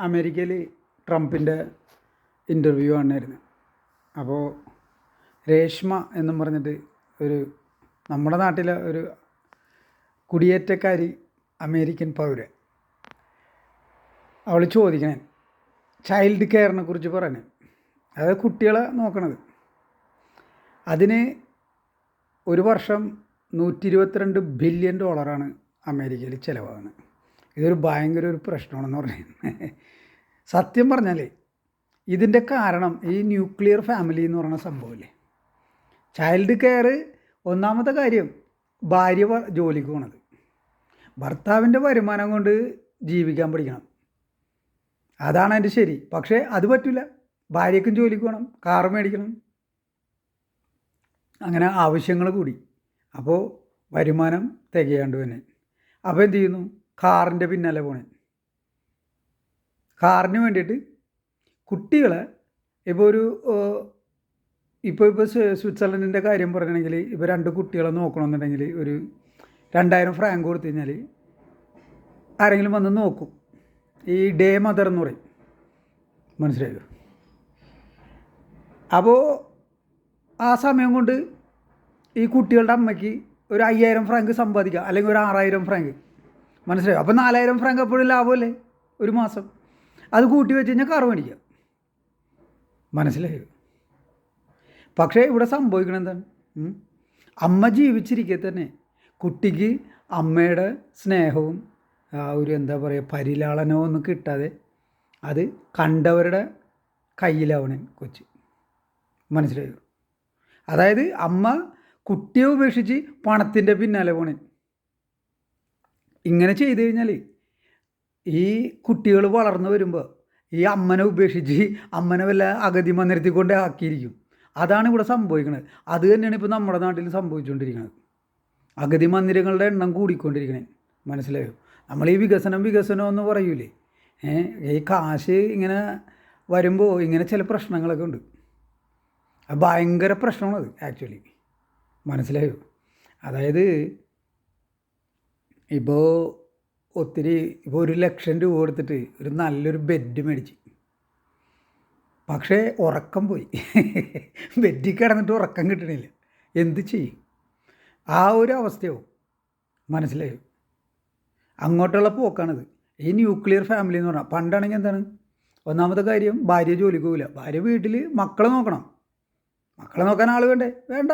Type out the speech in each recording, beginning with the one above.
അമേരിക്കയിൽ ട്രംപിന്റെ ഇന്റർവ്യൂ ആണായിരുന്നു. അപ്പോൾ രേഷ്മ എന്നും പറഞ്ഞിട്ട് ഒരു നമ്മുടെ നാട്ടിലെ ഒരു കുടിയേറ്റക്കാരി അമേരിക്കൻ പൗര അവൾ ചോദിക്കണേ ചൈൽഡ് കെയറിനെ കുറിച്ച് പറയണേ. അതായത് കുട്ടികളെ നോക്കണത്. അതിന് ഒരു വർഷം നൂറ്റി ഇരുപത്തിരണ്ട് ബില്യൺ ഡോളറാണ് അമേരിക്കയിൽ ചിലവാകുന്നത്. ഇതൊരു ഭയങ്കര ഒരു പ്രശ്നമാണെന്ന് പറയുന്നത്. സത്യം പറഞ്ഞാൽ ഇതിന്റെ കാരണം ഈ ന്യൂക്ലിയർ ഫാമിലി എന്ന് പറയുന്ന സംഭവമില്ലേ? ചൈൽഡ് കെയർ ഒന്നാമത്തെ കാര്യം ഭാര്യ ജോലിക്ക് പോണത്. ഭർത്താവിന്റെ വരുമാനം കൊണ്ട് ജീവിക്കാൻ പഠിക്കണം. അതാണ് അതിന്റെ ശരി. പക്ഷേ അത് പറ്റില്ല ഭാര്യയ്ക്കും ജോലിക്ക് പോകണം കാർ മേടിക്കണം. അങ്ങനെ ആവശ്യങ്ങൾ കൂടി. അപ്പോൾ വരുമാനം തികയാണ്ട് തന്നെ. അപ്പോൾ എന്ത് ചെയ്യുന്നു? കാറിന്റെ പിന്നാലെ പോണേ. കാറിന് വേണ്ടിയിട്ട് കുട്ടികളെ ഇപ്പോൾ ഒരു ഇപ്പോൾ ഇപ്പോൾ സ്വിറ്റ്സർലൻഡിന്റെ കാര്യം പറയുകയാണെങ്കിൽ ഇപ്പോൾ രണ്ട് കുട്ടികളെ നോക്കണമെന്നുണ്ടെങ്കിൽ ഒരു രണ്ടായിരം ഫ്രാങ്ക് കൊടുത്തു കഴിഞ്ഞാൽ ആരെങ്കിലും വന്ന് നോക്കും. ഈ ഡേ മദർ എന്ന് പറയും. മനസ്സിലായോ? അപ്പോൾ ആ സമയം കൊണ്ട് ഈ കുട്ടികളുടെ അമ്മയ്ക്ക് ഒരു അയ്യായിരം ഫ്രാങ്ക് സമ്പാദിക്കാം. അല്ലെങ്കിൽ ഒരു ആറായിരം ഫ്രാങ്ക് മനസ്സിലായോ? അപ്പോൾ നാലായിരം ഫ്രാങ്ക് എപ്പോഴും ലാഭമല്ലേ? ഒരു മാസം. അത് കൂട്ടി വെച്ച് കഴിഞ്ഞാൽ കാറ് മേടിക്കാം. മനസ്സിലായോ? പക്ഷേ ഇവിടെ സംഭവിക്കണം എന്താണ് അമ്മ ജീവിച്ചിരിക്കെ തന്നെ കുട്ടിക്ക് അമ്മയുടെ സ്നേഹവും ഒരു എന്താ പറയുക പരിലാളനവും ഒന്നും കിട്ടാതെ അത് കണ്ടവരുടെ കയ്യിലാവണേ കൊച്ച്. മനസ്സിലായോ? അതായത് അമ്മ കുട്ടിയെ ഉപേക്ഷിച്ച് പണത്തിന്റെ പിന്നാലെ പോണേ. ഇങ്ങനെ ചെയ്തു കഴിഞ്ഞാൽ ഈ കുട്ടികൾ വളർന്നു വരുമ്പോൾ ഈ അമ്മനെ ഉപേക്ഷിച്ച് അമ്മനെ വല്ല അഗതി മന്ദിരത്തിൽ കൊണ്ട് ആക്കിയിരിക്കും. അതാണ് ഇവിടെ സംഭവിക്കുന്നത് അത് തന്നെയാണ് ഇപ്പോൾ നമ്മുടെ നാട്ടിൽ സംഭവിച്ചുകൊണ്ടിരിക്കുന്നത് അഗതി മന്ദിരങ്ങളുടെ എണ്ണം കൂടിക്കൊണ്ടിരിക്കണേ. മനസ്സിലായോ? നമ്മൾ ഈ വികസനം വികസനം എന്ന് പറയൂലേ. ഈ കാശ് ഇങ്ങനെ വരുമ്പോൾ ഇങ്ങനെ ചില പ്രശ്നങ്ങളൊക്കെ ഉണ്ട്. ഭയങ്കര പ്രശ്നമാണത് ആക്ച്വലി. മനസ്സിലായോ? അതായത് ഇപ്പോൾ ഒത്തിരി ഇപ്പോൾ ഒരു ലക്ഷം രൂപ കൊടുത്തിട്ട് ഒരു നല്ലൊരു ബെഡ് മേടിച്ച്. പക്ഷേ ഉറക്കം പോയി. ബെഡിൽ കിടന്നിട്ട് ഉറക്കം കിട്ടണില്ല. എന്ത് ചെയ്യും? ആ ഒരു അവസ്ഥയാവും. മനസ്സിലായോ? അങ്ങോട്ടുള്ള പോക്കാണിത്. ഈ ന്യൂക്ലിയർ ഫാമിലി എന്ന് പറഞ്ഞാൽ പണ്ടാണെങ്കിൽ എന്താണ്? ഒന്നാമത്തെ കാര്യം ഭാര്യ ജോലിക്ക് പോകില്ല ഭാര്യ വീട്ടിൽ മക്കളെ നോക്കണം. മക്കളെ നോക്കാൻ ആൾ വേണ്ടേ? വേണ്ട.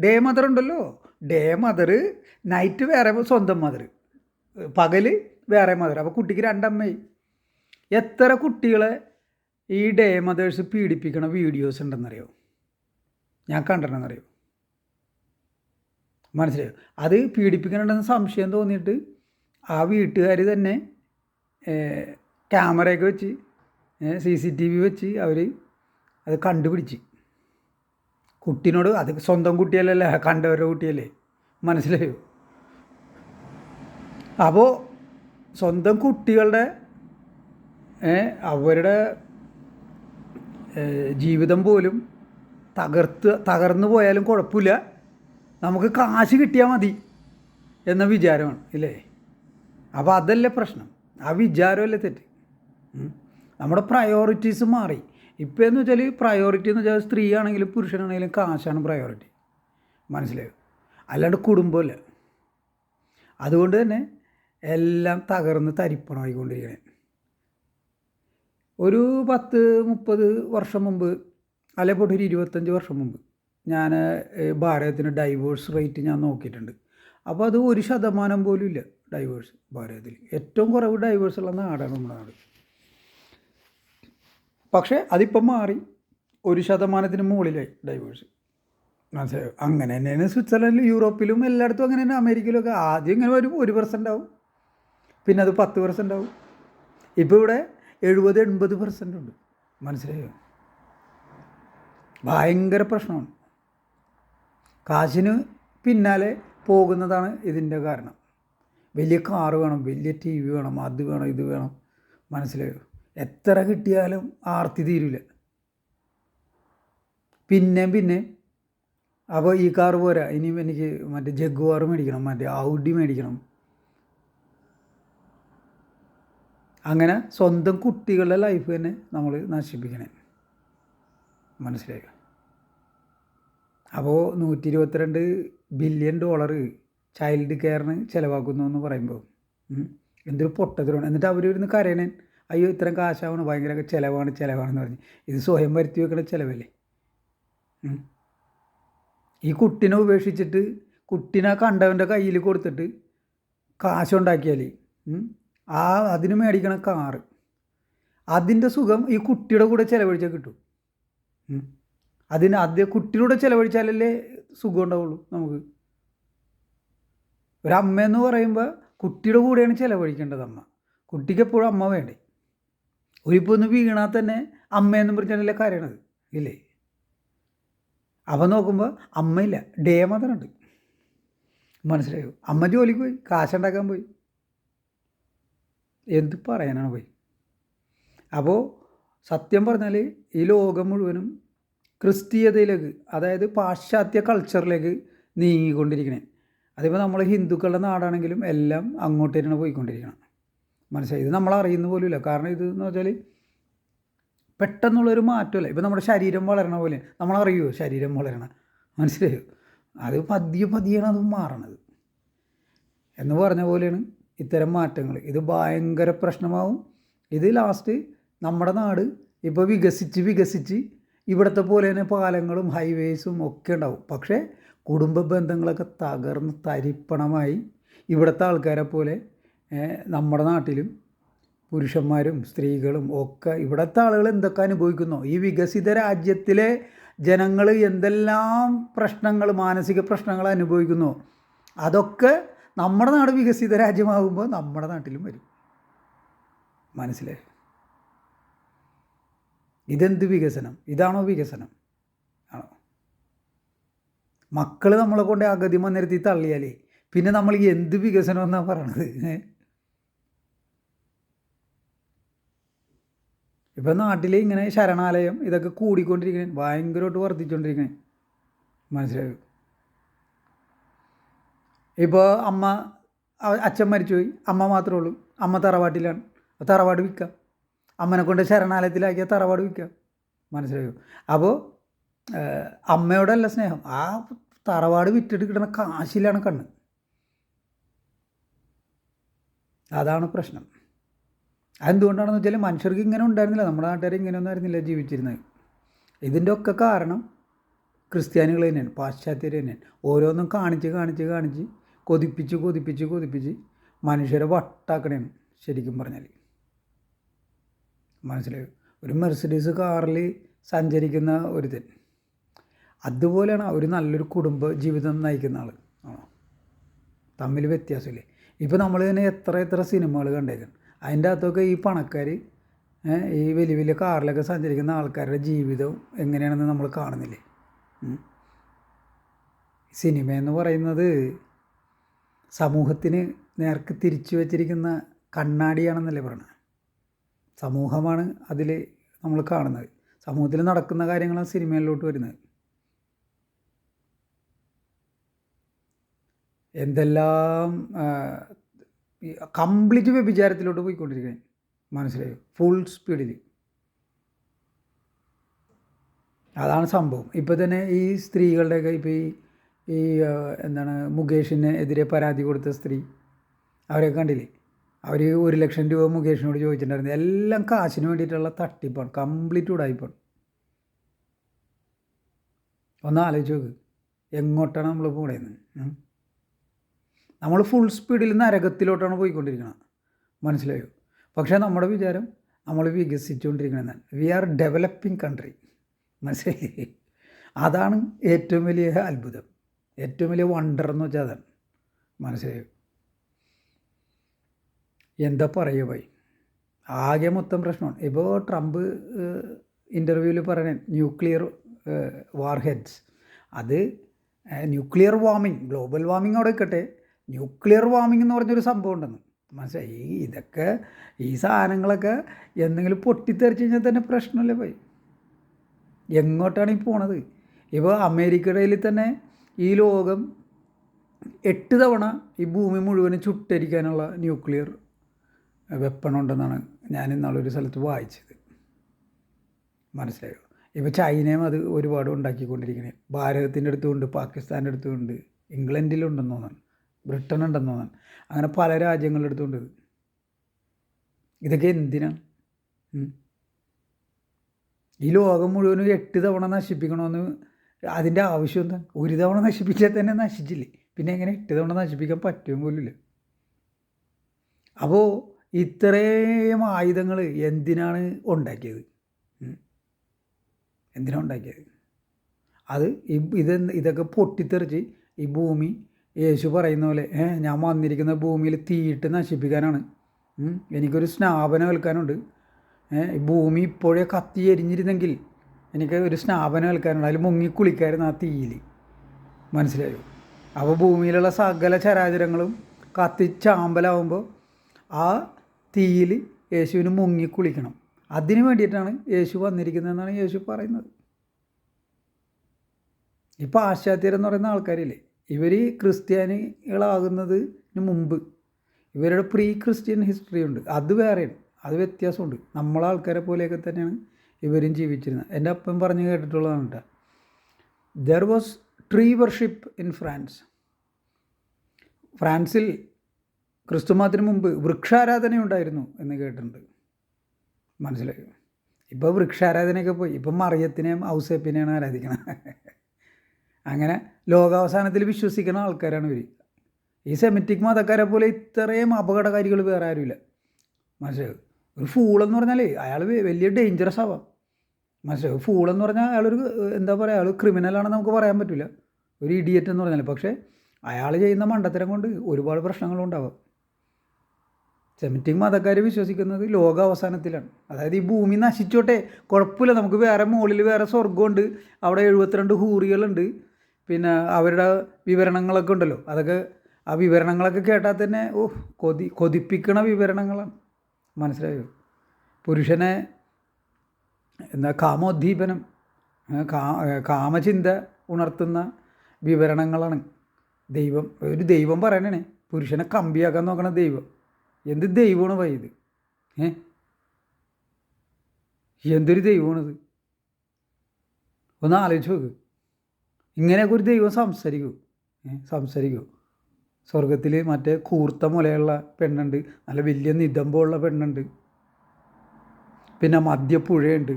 ഡേ മദർ ഉണ്ടല്ലോ. ഡേ മദർ നൈറ്റ് വേറെ സ്വന്തം മദർ പകൽ വേറെ മദർ അപ്പോൾ കുട്ടിക്ക് രണ്ടമ്മയായി. എത്ര കുട്ടികളെ ഈ ഡേ മദേഴ്സ് പീഡിപ്പിക്കണ വീഡിയോസ് ഉണ്ടെന്നറിയോ? ഞാൻ കണ്ടിട്ടുണ്ടെന്നറിയോ? മനസ്സിലായോ? അത് പീഡിപ്പിക്കണുണ്ടെന്ന് സംശയം തോന്നിയിട്ട് ആ വീട്ടുകാർ തന്നെ ക്യാമറയൊക്കെ വെച്ച് സി സി ടി വി വെച്ച് അവർ അത് കണ്ടുപിടിച്ച്. കുട്ടീനോട് അത് സ്വന്തം കുട്ടിയല്ലല്ലേ കണ്ടവരുടെ കുട്ടിയല്ലേ? മനസ്സിലായോ? അപ്പോൾ സ്വന്തം കുട്ടികളുടെ അവരുടെ ജീവിതം പോലും തകർത്ത് തകർന്നു പോയാലും കുഴപ്പമില്ല. നമുക്ക് കാശ് കിട്ടിയാൽ മതി എന്ന വിചാരമാണ് ഇല്ലേ? അപ്പോൾ അതല്ലേ പ്രശ്നം. ആ വിചാരമല്ലേ തെറ്റ്. നമ്മുടെ പ്രയോറിറ്റീസ് മാറി. ഇപ്പോൾ എന്ന് വെച്ചാൽ പ്രയോറിറ്റി എന്ന് വെച്ചാൽ സ്ത്രീ ആണെങ്കിലും പുരുഷനാണെങ്കിലും കാശാണ് പ്രയോറിറ്റി മനസ്സിലായോ? അല്ലാണ്ട് കുടുംബമല്ല അതുകൊണ്ട് തന്നെ എല്ലാം തകർന്ന് തരിപ്പണമായിക്കൊണ്ടിരിക്കണേ ഒരു പത്ത് മുപ്പത് വർഷം മുമ്പ് അല്ലെ പോട്ട് ഒരു ഇരുപത്തഞ്ച് വർഷം മുമ്പ് ഞാൻ ഭാരതത്തിന് ഡൈവേഴ്സ് റേറ്റ് ഞാൻ നോക്കിയിട്ടുണ്ട്. അപ്പോൾ അത് ഒരു ശതമാനം പോലും ഇല്ല ഡൈവേഴ്സ് ഭാരതത്തിൽ. ഏറ്റവും കുറവ് ഡൈവേഴ്സ് ഉള്ള നാടാണ് നമ്മുടെ നാട്. പക്ഷേ അതിപ്പം മാറി. ഒരു ശതമാനത്തിന് മുകളിലായി ഡൈവേഴ്സ് മനസ്സിലായോ അങ്ങനെ തന്നെയാണ് സ്വിറ്റ്സർലൻഡിലും യൂറോപ്പിലും എല്ലായിടത്തും അങ്ങനെ തന്നെ. അമേരിക്കയിലൊക്കെ ആദ്യം ഇങ്ങനെ വരും. ഒരു പെർസെന്റ് ആവും. പിന്നെ അത് പത്ത് പെർസെന്റ് ആവും. ഇപ്പോൾ ഇവിടെ എഴുപത് എൺപത് പെർസെന്റ് ഉണ്ട്. മനസ്സിലായോ? ഭയങ്കര പ്രശ്നമാണ്. കാശിന് പിന്നാലെ പോകുന്നതാണ് ഇതിന്റെ കാരണം. വലിയ കാറ് വേണം വലിയ ടി വി വേണം അത് വേണം ഇത് വേണം. മനസ്സിലായോ? എത്ര കിട്ടിയാലും ആർത്തി തീരില്ല പിന്നെയും പിന്നെ അപ്പോൾ ഈ കാറ് പോരാ. ഇനി എനിക്ക് മറ്റേ ജഗ്വാർ മേടിക്കണം മറ്റേ ഔഡി മേടിക്കണം. അങ്ങനെ സ്വന്തം കുട്ടികളുടെ ലൈഫ് തന്നെ നമ്മൾ നശിപ്പിക്കണേ. മനസ്സിലായി? അപ്പോൾ നൂറ്റി ഇരുപത്തിരണ്ട് ബില്യൺ ഡോളർ ചൈൽഡ് കെയറിന് ചിലവാക്കുന്നു എന്ന് പറയുമ്പോൾ എന്തൊരു പൊട്ടത്തിലാണ് എന്നിട്ട് അവർ ഇരുന്ന് കരയണേ. അയ്യോ ഇത്രയും കാശാവണം? ഭയങ്കര ചിലവാണ് ചിലവാണെന്ന് പറഞ്ഞ്. ഇത് സ്വയം വരുത്തി വെക്കുന്ന ചിലവല്ലേ? ഈ കുട്ടിനെ ഉപേക്ഷിച്ചിട്ട് കുട്ടീനെ കണ്ടവന്റെ കയ്യിൽ കൊടുത്തിട്ട് കാശുണ്ടാക്കിയാൽ ആ അതിന് മേടിക്കണ കാറ് അതിന്റെ സുഖം ഈ കുട്ടിയുടെ കൂടെ ചിലവഴിച്ചാൽ കിട്ടും. അതിന് അത് കുട്ടിയുടെ ചിലവഴിച്ചാലല്ലേ സുഖം ഉണ്ടാവുള്ളൂ നമുക്ക്. ഒരമ്മ എന്ന് പറയുമ്പോൾ കുട്ടിയുടെ കൂടെയാണ് ചിലവഴിക്കേണ്ടത് അമ്മ. കുട്ടിക്ക് എപ്പോഴും അമ്മ വേണ്ടേ. ഒരിപ്പോൾ ഒന്ന് വീണാൽ തന്നെ അമ്മയെന്നും പറഞ്ഞാലല്ലേ കരയണത് ഇല്ലേ? അപ്പം നോക്കുമ്പോൾ അമ്മയില്ല ഡേ മാത്രമുണ്ട് മനസ്സിലായോ? അമ്മ ജോലിക്ക് പോയി കാശുണ്ടാക്കാൻ പോയി. എന്ത് പറയാനാണ് പോയി? അപ്പോൾ സത്യം പറഞ്ഞാൽ ഈ ലോകം മുഴുവനും ക്രിസ്തീയതയിലേക്ക് അതായത് പാശ്ചാത്യ കൾച്ചറിലേക്ക് നീങ്ങിക്കൊണ്ടിരിക്കണേ. അതിപ്പോൾ നമ്മൾ ഹിന്ദുക്കളുടെ നാടാണെങ്കിലും എല്ലാം അങ്ങോട്ട് തന്നെ പോയിക്കൊണ്ടിരിക്കണം. മനസ്സിലായി? ഇത് നമ്മൾ അറിയുന്ന പോലുമില്ല. കാരണം ഇത് എന്ന് വെച്ചാൽ പെട്ടെന്നുള്ളൊരു മാറ്റമല്ല? ഇപ്പം നമ്മുടെ ശരീരം വളരണ പോലെ. നമ്മൾ അറിയുമോ ശരീരം വളരണ. മനസ്സിലായോ? അത് പതിയെ പതിയാണ് അത് മാറണത്. എന്ന് പറഞ്ഞ പോലെയാണ് ഇത്തരം മാറ്റങ്ങൾ. ഇത് ഭയങ്കര പ്രശ്നമാവും. ഇത് ലാസ്റ്റ് നമ്മുടെ നാട് ഇപ്പോൾ വികസിച്ച് വികസിച്ച് ഇവിടുത്തെ പോലെ തന്നെ പാലങ്ങളും ഹൈവേസും ഒക്കെ ഉണ്ടാവും. പക്ഷേ കുടുംബ ബന്ധങ്ങളൊക്കെ തകർന്ന് തരിപ്പണമായി ഇവിടുത്തെ ആൾക്കാരെ പോലെ നമ്മുടെ നാട്ടിലും പുരുഷന്മാരും സ്ത്രീകളും ഒക്കെ ഇവിടുത്തെ ആളുകൾ എന്തൊക്കെ അനുഭവിക്കുന്നു? ഈ വികസിത രാജ്യത്തിലെ ജനങ്ങൾ എന്തെല്ലാം പ്രശ്നങ്ങൾ മാനസിക പ്രശ്നങ്ങൾ അനുഭവിക്കുന്നു? അതൊക്കെ നമ്മുടെ നാട് വികസിത രാജ്യമാകുമ്പോൾ നമ്മുടെ നാട്ടിലും വരും. മനസ്സിലായി? ഇതെന്ത് വികസനം? ഇതാണോ വികസനം? ആണോ? മക്കൾ നമ്മളെ കൊണ്ട് അഗതി നിരത്തി തള്ളിയാലേ. പിന്നെ നമ്മൾ എന്ത് വികസനം എന്നാണ് പറയണത് ഏ? ഇപ്പം നാട്ടിൽ ഇങ്ങനെ ശരണാലയം ഇതൊക്കെ കൂടിക്കൊണ്ടിരിക്കണേ ഭയങ്കരമായിട്ട് വർദ്ധിച്ചുകൊണ്ടിരിക്കണേ മനസ്സിലായോ? ഇപ്പോൾ അമ്മ അച്ഛൻ മരിച്ചുപോയി. അമ്മ മാത്രമേ ഉള്ളൂ. അമ്മ തറവാട്ടിലാണ്. തറവാട് വിൽക്കാം. അമ്മനെ കൊണ്ട് ശരണാലയത്തിലാക്കിയ തറവാട് വിൽക്കാം. മനസ്സിലായോ? അപ്പോൾ അമ്മയോടല്ല സ്നേഹം. ആ തറവാട് വിറ്റിട്ട് കിട്ടുന്ന കാശിലാണ് കണ്ണ്. അതാണ് പ്രശ്നം. അതെന്തുകൊണ്ടാണെന്ന് വെച്ചാൽ മനുഷ്യർക്ക് ഇങ്ങനെ ഉണ്ടായിരുന്നില്ല. നമ്മുടെ നാട്ടുകാർ ഇങ്ങനെയൊന്നും ആയിരുന്നില്ല ജീവിച്ചിരുന്നത്. ഇതിന്റെ ഒക്കെ കാരണം ക്രിസ്ത്യാനികൾ തന്നെയാണ് പാശ്ചാത്യർ തന്നെയാണ്. ഓരോന്നും കാണിച്ച് കാണിച്ച് കാണിച്ച് കൊതിപ്പിച്ച് കൊതിപ്പിച്ച് കൊതിപ്പിച്ച് മനുഷ്യരെ വട്ടാക്കണേന്ന് ശരിക്കും പറഞ്ഞാൽ മനസ്സിലായി? ഒരു മെർസിഡീസ് കാറിൽ സഞ്ചരിക്കുന്ന ഒരുത്തൻ. അതുപോലെയാണ് ഒരു നല്ലൊരു കുടുംബ ജീവിതം നയിക്കുന്ന ആൾ തമ്മിൽ വ്യത്യാസമില്ലേ? ഇപ്പോൾ നമ്മൾ തന്നെ എത്ര എത്ര സിനിമകൾ കണ്ടേക്കണം. അതിന്റെ അകത്തൊക്കെ ഈ പണക്കാർ ഈ വലിയ വലിയ കാറിലൊക്കെ സഞ്ചരിക്കുന്ന ആൾക്കാരുടെ ജീവിതം എങ്ങനെയാണെന്ന് നമ്മൾ കാണുന്നില്ലേ. സിനിമ എന്ന് പറയുന്നത് സമൂഹത്തിന് നേർക്ക് തിരിച്ചു വച്ചിരിക്കുന്ന കണ്ണാടിയാണെന്നല്ലേ പറയണത് സമൂഹമാണ് അതിൽ നമ്മൾ കാണുന്നത്. സമൂഹത്തിൽ നടക്കുന്ന കാര്യങ്ങളാണ് സിനിമയിലോട്ട് വരുന്നത്. എന്തെല്ലാം കംപ്ലീറ്റ് വ്യഭിചാരത്തിലോട്ട് പോയിക്കൊണ്ടിരിക്കുകയാണ്. മനസ്സിലായോ? ഫുൾ സ്പീഡിൽ അതാണ് സംഭവം. ഇപ്പോൾ തന്നെ ഈ സ്ത്രീകളുടെയൊക്കെ ഇപ്പോൾ ഈ ഈ എന്താണ് മുകേഷിന് എതിരെ പരാതി കൊടുത്ത സ്ത്രീ അവരെയൊക്കെ കണ്ടില്ലേ? അവർ ഒരു ലക്ഷം രൂപ മുകേഷിനോട് ചോദിച്ചിട്ടുണ്ടായിരുന്നു. എല്ലാം കാശിന് വേണ്ടിയിട്ടുള്ള തട്ടിപ്പാണ്. കംപ്ലീറ്റ് ഉടായിപ്പാണ്. ഒന്ന് ആലോചിച്ച് നോക്ക്. എങ്ങോട്ടാണ് നമ്മൾ പോണേന്ന്? നമ്മൾ ഫുൾ സ്പീഡിൽ നരകത്തിലോട്ടാണ് പോയിക്കൊണ്ടിരിക്കുന്നത് മനസ്സിലായോ? പക്ഷേ നമ്മുടെ വിചാരം നമ്മൾ വികസിച്ചുകൊണ്ടിരിക്കണമെന്നാണ് വി ആർ ഡെവലപ്പിംഗ് കൺട്രി മനസ്സിലായി? അതാണ് ഏറ്റവും വലിയ അത്ഭുതം. ഏറ്റവും വലിയ വണ്ടർ എന്ന് വെച്ചാൽ അതാണ്. മനസ്സിലായോ? എന്താ പറയുക പോയി ആകെ മൊത്തം പ്രശ്നമാണ്. ഇപ്പോൾ ട്രംപ് ഇന്റർവ്യൂവിൽ പറയണേ ന്യൂക്ലിയർ വാർ ഹെഡ്സ് അത് ന്യൂക്ലിയർ വാർമിംഗ് ഗ്ലോബൽ വാർമിംഗ് അവിടെ നിൽക്കട്ടെ. ന്യൂക്ലിയർ വാമിംഗ് എന്ന് പറഞ്ഞൊരു സംഭവം ഉണ്ടെന്ന്. മനസ്സിലായി? ഈ ഇതൊക്കെ ഈ സാധനങ്ങളൊക്കെ എന്തെങ്കിലും പൊട്ടിത്തെറിച്ച് കഴിഞ്ഞാൽ തന്നെ പ്രശ്നമല്ലേ പോയി? എങ്ങോട്ടാണ് ഈ പോണത്? ഇപ്പോൾ അമേരിക്കയിൽ തന്നെ ഈ ലോകം എട്ട് തവണ ഈ ഭൂമി മുഴുവനും ചുട്ടരിക്കാനുള്ള ന്യൂക്ലിയർ വെപ്പൺ ഉണ്ടെന്നാണ് ഞാൻ ഇന്നാളൊരു സ്ഥലത്ത് വായിച്ചത്. മനസ്സിലായോ? ഇപ്പോൾ ചൈനയും അത് ഒരുപാട് ഉണ്ടാക്കിക്കൊണ്ടിരിക്കുന്നത് ഭാരതത്തിന്റെ അടുത്തുമുണ്ട് പാകിസ്ഥാന്റെ അടുത്തുമുണ്ട് ഇംഗ്ലണ്ടിലുണ്ടെന്ന് തോന്നാണ് ബ്രിട്ടൻ ഉണ്ടെന്ന് തോന്നാണ് അങ്ങനെ പല രാജ്യങ്ങളുടെ അടുത്തുണ്ട് ഇത് ഇതൊക്കെ എന്തിനാണ്? ഈ ലോകം മുഴുവനും എട്ട് തവണ നശിപ്പിക്കണമെന്ന് അതിന്റെ ആവശ്യം എന്താ? ഒരു തവണ നശിപ്പിച്ചാൽ തന്നെ നശിച്ചില്ലേ? പിന്നെ എങ്ങനെ എട്ട് തവണ നശിപ്പിക്കാൻ പറ്റും പോലില്ല അപ്പോൾ ഇത്രയും ആയുധങ്ങൾ എന്തിനാണ് ഉണ്ടാക്കിയത്? എന്തിനാണ് ഉണ്ടാക്കിയത്? അത് ഈ ഇത് ഇതൊക്കെ പൊട്ടിത്തെറിച്ച് ഈ ഭൂമി യേശു പറയുന്ന പോലെ ഞാൻ വന്നിരിക്കുന്ന ഭൂമിയിൽ തീയിട്ട് നശിപ്പിക്കാനാണ്. എനിക്കൊരു സ്നാപനം ഏൽക്കാനുണ്ട്. ഈ ഭൂമി ഇപ്പോഴേ കത്തി എരിഞ്ഞിരുന്നെങ്കിൽ എനിക്ക് ഒരു സ്നാപനം ഏൽക്കാനുണ്ട്. അതിൽ മുങ്ങിക്കുളിക്കായിരുന്നു ആ തീയിൽ. മനസ്സിലായോ? അപ്പോൾ ഭൂമിയിലുള്ള സകല ചരാചരങ്ങളും കത്തിച്ചാമ്പലാവുമ്പോൾ ആ തീയിൽ യേശുവിന് മുങ്ങിക്കുളിക്കണം അതിന് വേണ്ടിയിട്ടാണ് യേശു വന്നിരിക്കുന്നതെന്നാണ് യേശു പറയുന്നത്. ഇപ്പോൾ പാശ്ചാത്യരെന്ന് പറയുന്ന ആൾക്കാരില്ലേ? ഇവർ ക്രിസ്ത്യാനികളാകുന്നതിന് മുമ്പ് ഇവരുടെ പ്രീ ക്രിസ്ത്യൻ ഹിസ്റ്ററി ഉണ്ട്. അത് വേറെയാണ്. അത് വ്യത്യാസമുണ്ട്. നമ്മളെ ആൾക്കാരെ പോലെയൊക്കെ തന്നെയാണ് ഇവരും ജീവിച്ചിരുന്നത്. എന്റെ അപ്പൻ പറഞ്ഞു കേട്ടിട്ടുള്ളതാണ് കേട്ടോ. There was tree worship in France ഫ്രാൻസിൽ ക്രിസ്തുമതത്തിന് മുമ്പ് വൃക്ഷാരാധന ഉണ്ടായിരുന്നു എന്ന് കേട്ടിട്ടുണ്ട്. മനസ്സിലായി? ഇപ്പോൾ വൃക്ഷാരാധനയൊക്കെ പോയി. ഇപ്പം മറിയത്തിനെയും ഔസേപ്പിനെയാണ് ആരാധിക്കണം അങ്ങനെ ലോകാവസാനത്തിൽ വിശ്വസിക്കുന്ന ആൾക്കാരാണ് ഇവർ ഈ സെമിറ്റിക് മതക്കാരെ പോലെ ഇത്രയും അപകടകാരികൾ വേറെ ആരുമില്ല. മനസ്സിലാവും ഒരു ഫൂളെന്ന് പറഞ്ഞാൽ അയാൾ വലിയ ഡേഞ്ചറസ് ആവാം. മനസ്സിലാവും ഫൂളെന്ന് പറഞ്ഞാൽ അയാളൊരു എന്താ പറയുക അയാൾ ക്രിമിനലാണെന്ന് നമുക്ക് പറയാൻ പറ്റില്ല ഒരു ഇഡിയറ്റ് എന്ന് പറഞ്ഞാൽ പക്ഷേ അയാൾ ചെയ്യുന്ന മണ്ടത്തരം കൊണ്ട് ഒരുപാട് പ്രശ്നങ്ങളുണ്ടാവാം സെമിറ്റിക് മതക്കാർ വിശ്വസിക്കുന്നത് ലോക അവസാനത്തിലാണ് അതായത് ഈ ഭൂമി നശിച്ചോട്ടെ കുഴപ്പമില്ല. നമുക്ക് വേറെ മുകളിൽ വേറെ സ്വർഗമുണ്ട് അവിടെ എഴുപത്തിരണ്ട് ഹൂറികളുണ്ട്. പിന്നെ അവരുടെ വിവരണങ്ങളൊക്കെ ഉണ്ടല്ലോ. അതൊക്കെ ആ വിവരണങ്ങളൊക്കെ കേട്ടാൽ തന്നെ ഓ കൊതി കൊതിപ്പിക്കണ വിവരണങ്ങളാണ്. മനസ്സിലായോ? പുരുഷനെ എന്താ കാമോദ്ദീപനം കാമചിന്ത ഉണർത്തുന്ന വിവരണങ്ങളാണ്. ദൈവം ഒരു ദൈവം പറയണേ പുരുഷനെ കമ്പിയാക്കാൻ നോക്കണ ദൈവം. എന്ത് ദൈവമാണ് വൈ ഇത്? ഏ? എന്തൊരു ദൈവമാണിത്? ഒന്ന് ആലോചിച്ച് നോക്ക്. ഇങ്ങനെയൊക്കെ ഒരു ദൈവം സംസാരിക്കൂ. സംസാരിക്കൂ. സ്വർഗത്തിൽ മറ്റേ കൂർത്ത മുലയുള്ള പെണ്ണുണ്ട്. നല്ല വലിയ നിതമ്പമുള്ള പെണ്ണുണ്ട്. പിന്നെ മദ്യപ്പുഴയുണ്ട്.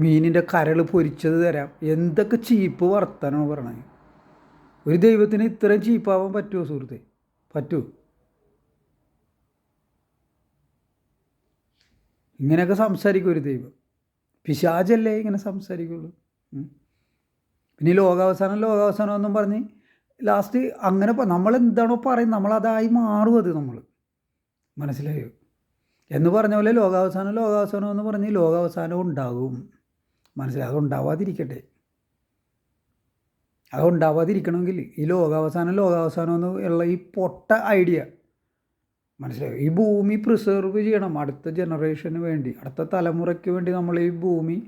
മീനിന്റെ കരൾ പൊരിച്ചത് തരാം. എന്തൊക്കെ ചീപ്പ് വർത്താനാണ് പറയണത് ഒരു ദൈവത്തിന് ഇത്രയും ചീപ്പാവാൻ പറ്റുമോ സുഹൃത്തെ? പറ്റുമോ ഇങ്ങനെയൊക്കെ സംസാരിക്കും ഒരു ദൈവം. പിശാചല്ലേ ഇങ്ങനെ സംസാരിക്കുള്ളൂ. പിന്നെ ലോകാവസാനം ലോകാവസാനം എന്നും പറഞ്ഞ് ലാസ്റ്റ് അങ്ങനെ നമ്മൾ എന്താണോ പറയുന്നത് നമ്മളതായി മാറും അത് നമ്മൾ മനസ്സിലായോ? എന്ന് പറഞ്ഞ പോലെ ലോകാവസാനം ലോകാവസാനം എന്ന് പറഞ്ഞ് ലോകാവസാനം ഉണ്ടാകും. മനസ്സിലായി? അതുണ്ടാവാതിരിക്കട്ടെ അതുണ്ടാവാതിരിക്കണമെങ്കിൽ ഈ ലോകാവസാനം ലോകാവസാനം എന്ന് ഉള്ള ഈ പൊട്ട ഐഡിയ മനസ്സിലായോ? ഈ ഭൂമി പ്രിസർവ് ചെയ്യണം അടുത്ത ജനറേഷന് വേണ്ടി അടുത്ത തലമുറയ്ക്ക് വേണ്ടി നമ്മൾ ഈ ഭൂമി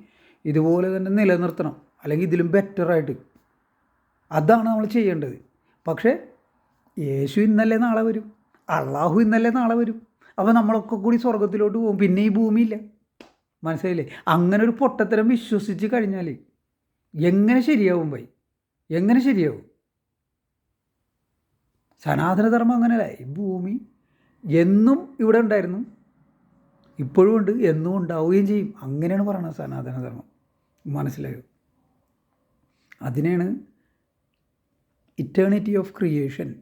ഇതുപോലെ തന്നെ നിലനിർത്തണം. അല്ലെങ്കിൽ ഇതിലും ബെറ്ററായിട്ട് അതാണ് നമ്മൾ ചെയ്യേണ്ടത്. പക്ഷേ യേശു ഇന്നല്ലേ നാളെ വരും. അള്ളാഹു ഇന്നല്ലേ നാളെ വരും. അപ്പോൾ നമ്മളൊക്കെ കൂടി സ്വർഗത്തിലോട്ട് പോകും. പിന്നെ ഈ ഭൂമിയില്ല. മനസ്സിലായില്ലേ? അങ്ങനെ ഒരു പൊട്ടത്തരം വിശ്വസിച്ച് കഴിഞ്ഞാൽ എങ്ങനെ ശരിയാവും പോയി എങ്ങനെ ശരിയാവും? സനാതനധർമ്മം അങ്ങനെയല്ല. ഈ ഭൂമി എന്നും ഇവിടെ ഉണ്ടായിരുന്നു. ഇപ്പോഴും ഉണ്ട്. എന്നും ഉണ്ടാവുകയും ചെയ്യും. അങ്ങനെയാണ് പറയുന്നത് സനാതനധർമ്മം. മനസ്സിലായോ? അതിനെയാണ് ഇറ്റേണിറ്റി ഓഫ് ക്രിയേഷൻ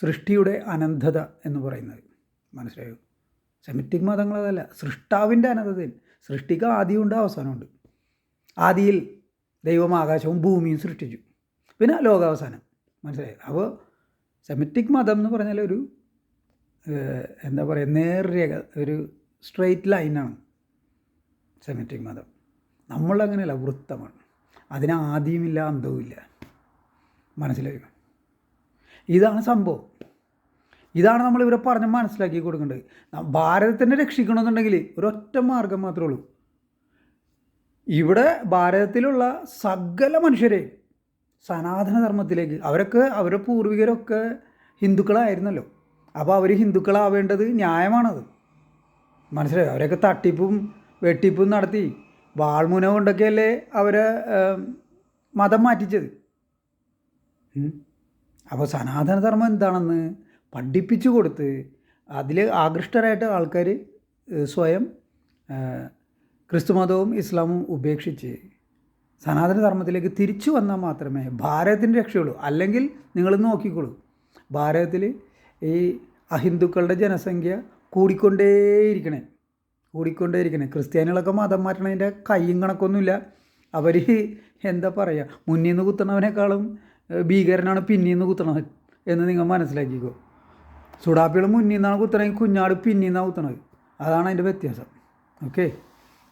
സൃഷ്ടിയുടെ അനന്തത എന്ന് പറയുന്നത്. മനസ്സിലായോ? സെമിറ്റിക് മതങ്ങൾ അതല്ല സൃഷ്ടാവിന്റെ അനന്തതയിൽ. സൃഷ്ടിക്ക് ആദ്യമുണ്ട് അവസാനമുണ്ട്. ആദിയിൽ ദൈവം ആകാശവും ഭൂമിയും സൃഷ്ടിച്ചു. പിന്നെ ലോകാവസാനം. മനസ്സിലായി? അപ്പോൾ സെമിറ്റിക് മതം എന്ന് പറഞ്ഞാൽ ഒരു എന്താ പറയുക നേർരേഖ ഒരു സ്ട്രെയിറ്റ് ലൈനാണ് സെമിറ്റിക് മതം. നമ്മളങ്ങനെയല്ല വൃത്തമാണ്. അതിന് ആദ്യമില്ല അന്തവുമില്ല മനസ്സിലായോ? ഇതാണ് സംഭവം. ഇതാണ് നമ്മൾ പറഞ്ഞ് മനസ്സിലാക്കി കൊടുക്കേണ്ടത്. ഭാരതത്തിനെ രക്ഷിക്കണമെന്നുണ്ടെങ്കിൽ ഒരൊറ്റ മാർഗം മാത്രമേ ഉള്ളൂ. ഇവിടെ ഭാരതത്തിലുള്ള സകല മനുഷ്യരെ സനാതനധർമ്മത്തിലേക്ക് അവരൊക്കെ അവരുടെ പൂർവികരൊക്കെ ഹിന്ദുക്കളായിരുന്നല്ലോ. അപ്പോൾ അവർ ഹിന്ദുക്കളാവേണ്ടത് ന്യായമാണത്. മനസ്സിലായോ? അവരൊക്കെ തട്ടിപ്പും വെട്ടിപ്പും നടത്തി. വാൾമുന കൊണ്ടൊക്കെയല്ലേ അവരെ മതം മാറ്റിച്ചത്. അപ്പോൾ സനാതനധർമ്മം എന്താണെന്ന് പഠിപ്പിച്ചു കൊടുത്ത് അതിൽ ആകൃഷ്ടരായിട്ട് ആൾക്കാർ സ്വയം ക്രിസ്തുമതവും ഇസ്ലാമും ഉപേക്ഷിച്ച് സനാതനധർമ്മത്തിലേക്ക് തിരിച്ചു വന്നാൽ മാത്രമേ ഭാരതത്തിന്റെ രക്ഷയുള്ളൂ. അല്ലെങ്കിൽ നിങ്ങൾ നോക്കിക്കോളൂ. ഭാരതത്തിൽ ഈ അഹിന്ദുക്കളുടെ ജനസംഖ്യ കൂടിക്കൊണ്ടേയിരിക്കണേ. കൂടിക്കൊണ്ടേയിരിക്കണേ. ക്രിസ്ത്യാനികളൊക്കെ മതം മാറ്റണതിന്റെ കയ്യും കണക്കൊന്നുമില്ല. അവർ എന്താ പറയുക മുന്നിൽ നിന്ന് കുത്തണവനേക്കാളും ഭീകരനാണ് പിന്നിൽ നിന്ന് കുത്തണത് എന്ന് നിങ്ങൾ മനസ്സിലാക്കിക്കോ. സുഡാപ്പികൾ മുന്നിൽ നിന്നാണ് കുത്തണമെങ്കിൽ കുഞ്ഞാട് പിന്നിൽ നിന്നാണ് കുത്തണത്. അതാണ് അതിന്റെ വ്യത്യാസം. ഓക്കെ?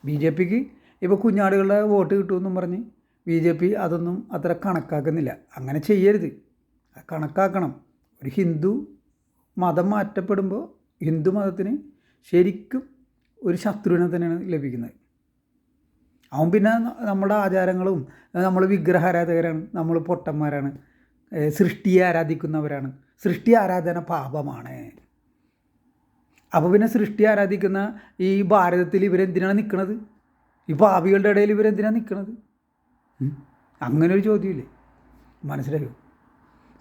ബി ജെ പിക്ക് ഇപ്പോൾ കുഞ്ഞാടുകളുടെ വോട്ട് കിട്ടുമെന്നും പറഞ്ഞ് ബി ജെ പി അതൊന്നും അത്ര കണക്കാക്കുന്നില്ല. അങ്ങനെ ചെയ്യരുത്. കണക്കാക്കണം. ഒരു ഹിന്ദു മതം മാറ്റപ്പെടുമ്പോൾ ഹിന്ദു മതത്തിന് ശരിക്കും ഒരു ശത്രുവിനെ തന്നെയാണ് ലഭിക്കുന്നത്. അവൻ പിന്നെ നമ്മുടെ ആചാരങ്ങളും നമ്മൾ വിഗ്രഹാരാധകരാണ് നമ്മൾ പൊട്ടന്മാരാണ് സൃഷ്ടിയെ ആരാധിക്കുന്നവരാണ്. സൃഷ്ടി ആരാധന പാപമാണ്. അപ്പോൾ പിന്നെ സൃഷ്ടി ആരാധിക്കുന്ന ഈ ഭാരതത്തിൽ ഇവരെന്തിനാണ് നിൽക്കുന്നത് ഈ പാപികളുടെ ഇടയിൽ ഇവരെന്തിനാണ് നിൽക്കുന്നത് അങ്ങനെ ഒരു ചോദ്യമില്ലേ? മനസ്സിലായോ?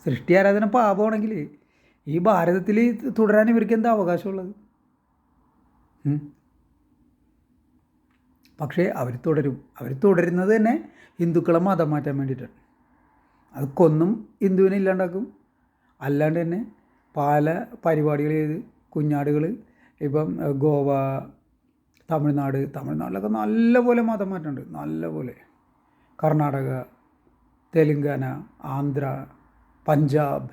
സൃഷ്ടി ആരാധന പാപമാണെങ്കിൽ ഈ ഭാരതത്തിൽ തുടരാൻ ഇവർക്ക് എന്താ അവകാശമുള്ളത്? പക്ഷേ അവർ തുടരും. അവർ തുടരുന്നത് തന്നെ ഹിന്ദുക്കളെ മതം മാറ്റാൻ വേണ്ടിയിട്ടാണ്. അത് കൊന്നും ഹിന്ദുവിനെ ഇല്ലാണ്ടാക്കും. അല്ലാണ്ട് തന്നെ പല പരിപാടികൾ ചെയ്ത് കുഞ്ഞാടുകൾ ഇപ്പം ഗോവ തമിഴ്നാട് തമിഴ്നാട്ടിലൊക്കെ നല്ലപോലെ മതം മാറ്റമുണ്ട് നല്ലപോലെ. കർണാടക തെലുങ്കാന ആന്ധ്ര പഞ്ചാബ്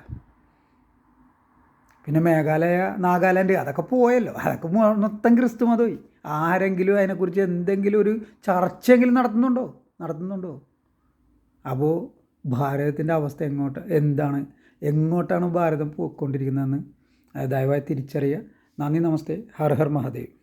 പിന്നെ മേഘാലയ നാഗാലാൻഡ് അതൊക്കെ പോയല്ലോ. അതൊക്കെ മൊത്തം ക്രിസ്തു മതമായി ആരെങ്കിലും അതിനെക്കുറിച്ച് എന്തെങ്കിലും ഒരു ചർച്ചയെങ്കിലും നടത്തുന്നുണ്ടോ? നടത്തുന്നുണ്ടോ? അപ്പോൾ ഭാരതത്തിന്റെ അവസ്ഥ എങ്ങോട്ട് എന്താണ് എങ്ങോട്ടാണ് ഭാരതം പോയിക്കൊണ്ടിരിക്കുന്നതെന്ന് ദയവായി തിരിച്ചറിയുക. നന്ദി നമസ്തേ. ഹർ ഹർ മഹാദേവ്.